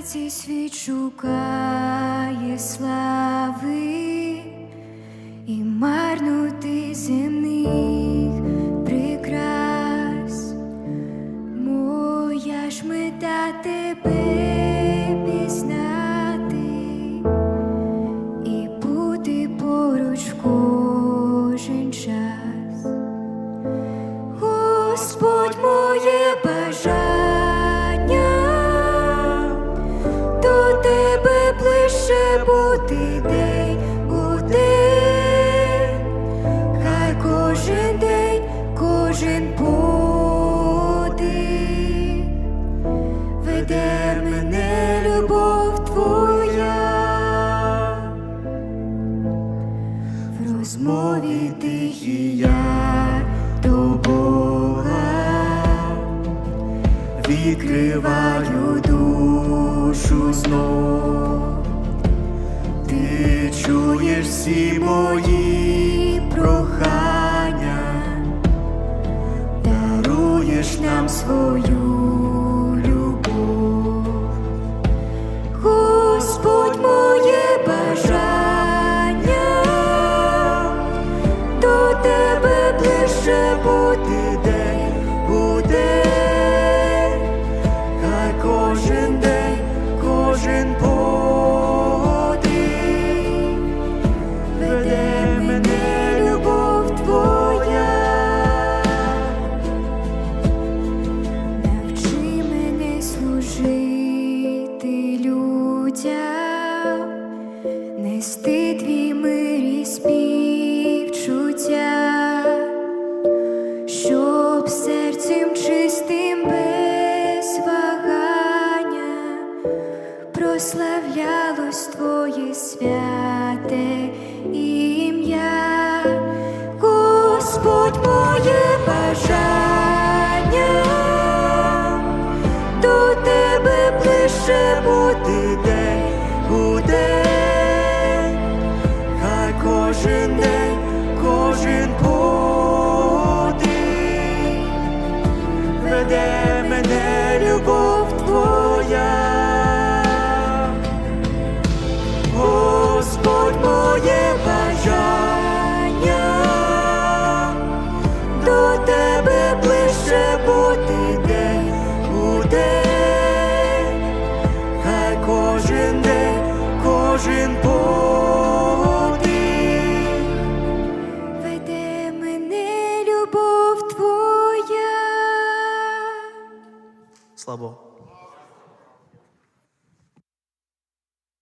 Хай цей світ шукає слави розмові тихій я до Бога. Відкриваю душу знов. Ти чуєш всі мої прохання, даруєш нам свою любов. Господь моє бажання, до тебе ближче бути день день. хай кожен день, кожен подих нести твій мир співчуття, щоб серцем чистим без вагання прославлялось твоє святе ім'я, Господь моє бажання, до тебе ближче бути кожен подих веде мене любов твоя. Господь моє бажання, до тебе ближче бути день у день, хай кожен день, кожен slabo.